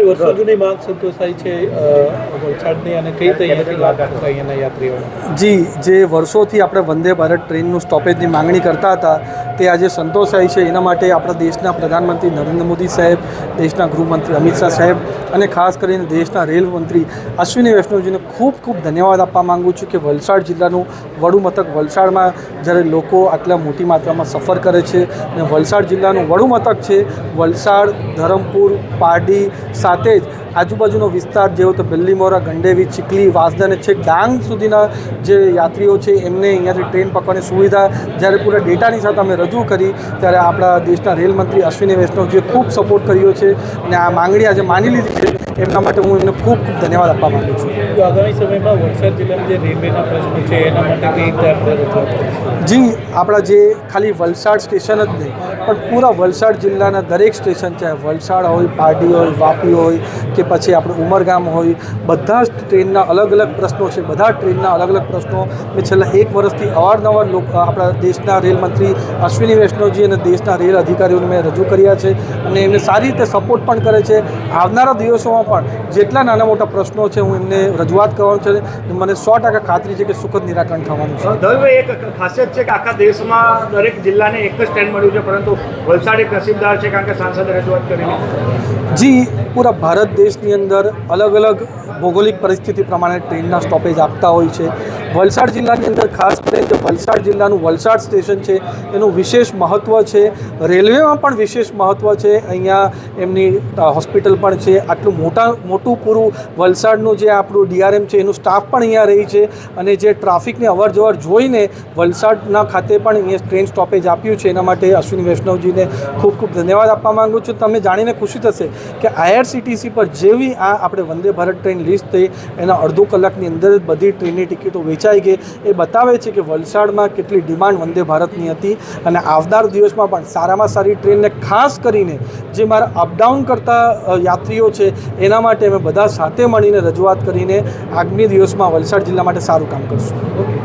વર્ષો જૂની માંગ સંતોષાઈ છે વલસાડની અને કઈ તૈયારી લાભ અહીંયાના યાત્રીઓ જી જે વર્ષોથી આપણે વંદે ભારત ટ્રેનનું સ્ટોપેજની માંગણી કરતા હતા તે આજે સંતોષાઈ છે. એના માટે આપણા દેશના પ્રધાનમંત્રી નરેન્દ્ર મોદી સાહેબ દેશના ગૃહમંત્રી અમિત શાહ સાહેબ અને ખાસ કરીને દેશના રેલ મંત્રી અશ્વિની વૈષ્ણવજીને ખૂબ ખૂબ ધન્યવાદ આપવા માગું છું કે વલસાડ જિલ્લાનું વડું મથક વલસાડમાં જ્યારે લોકો આટલા મોટી માત્રામાં સફર કરે છે અને વલસાડ જિલ્લાનું વડું મથક છે વલસાડ ધરમપુર પારડી સાથે જ આજુબાજુનો વિસ્તાર જેવો તો બિલ્લીમોરા ગંડેવી ચીખલી વાંસદા અને છેક ડાંગ સુધીના જે યાત્રીઓ છે એમને અહીંયાથી ટ્રેન પકડવાની સુવિધા જ્યારે પૂરા ડેટાની સાથે અમે રજૂ કરી ત્યારે આપણા દેશના રેલ મંત્રી અશ્વિની વૈષ્ણવજીએ ખૂબ સપોર્ટ કર્યો છે અને આ માંગણી આજે માની લીધી છે. એમના માટે હું એમને ખૂબ ખૂબ ધન્યવાદ આપવા માગું છું. આગામી સમયમાં વલસાડ જિલ્લામાં જે રેલવેના પ્રશ્નો છે એના માટે જી આપણા જે ખાલી વલસાડ સ્ટેશન જ નહીં પણ પૂરા વલસાડ જિલ્લાના દરેક સ્ટેશન છે. વલસાડ હોય, પારડી હોય, વાપી હોય કે પછી આપણું ઉમરગામ હોય, બધા જ ટ્રેનના અલગ અલગ પ્રશ્નો છે. બધા ટ્રેનના અલગ અલગ પ્રશ્નો. મેં છેલ્લા એક વર્ષથી અવારનવાર લોકો, આપણા દેશના રેલ મંત્રી અશ્વિની વૈષ્ણવજી અને દેશના રેલ અધિકારીઓને મેં રજૂ કર્યા છે અને એમને સારી રીતે સપોર્ટ પણ કરે છે. આવનારા દિવસોમાં પણ જેટલા નાના મોટા પ્રશ્નો છે હું એમને રજૂઆત કરવાનું છે મને સો ટકા ખાતરી છે કે સુખદ નિરાકરણ થવાનું છે. એક ખાસિયત છે કે આખા દેશમાં દરેક જિલ્લાને એક જ સ્ટેન્ડ મળ્યું છે, પરંતુ વલસાડ એક નસીબદાર છે કારણ કે સાંસદ રજૂઆત કરી જી, પૂરા ભારત દેશની અંદર અલગ અલગ ભૌગોલિક પરિસ્થિતિ પ્રમાણે ટ્રેનના સ્ટોપેજ આપતા હોય છે. વલસાડ જિલ્લાની અંદર ખાસ કરીને જે વલસાડ જિલ્લાનું વલસાડ સ્ટેશન છે, એનું વિશેષ મહત્ત્વ છે. રેલવેમાં પણ વિશેષ મહત્ત્વ છે. અહીંયા એમની હોસ્પિટલ પણ છે. આટલું મોટા, મોટું પૂરું વલસાડનું જે આપણું ડીઆરએમ છે, એનું સ્ટાફ પણ અહીંયા રહી છે અને જે ટ્રાફિકની અવર જવર જોઈને વલસાડના ખાતે પણ અહીંયા ટ્રેન સ્ટોપેજ આપ્યું છે. એના માટે અશ્વિની વૈષ્ણવજીને ખૂબ ખૂબ ધન્યવાદ આપવા માગું છું. તમે જાણીને ખુશી થશે કે આઈઆરસીટીસી પર જેવી આ આપણે વંદે ભારત ટ્રેન લિસ્ટ થઈ, એના અડધો કલાકની અંદર બધી ટ્રેનની ટિકિટો વેચાઈ ગઈ. એ બતાવે છે કે વલસાડમાં કેટલી ડિમાન્ડ વંદે ભારતની હતી અને આવનાર દિવસમાં પણ સારામાં સારી ટ્રેનને ખાસ કરીને જે મારા અપડાઉન કરતા યાત્રીઓ છે, એના માટે અમે બધા સાથે મળીને રજૂઆત કરીને આગામી દિવસમાં વલસાડ જિલ્લા માટે સારું કામ કરશું.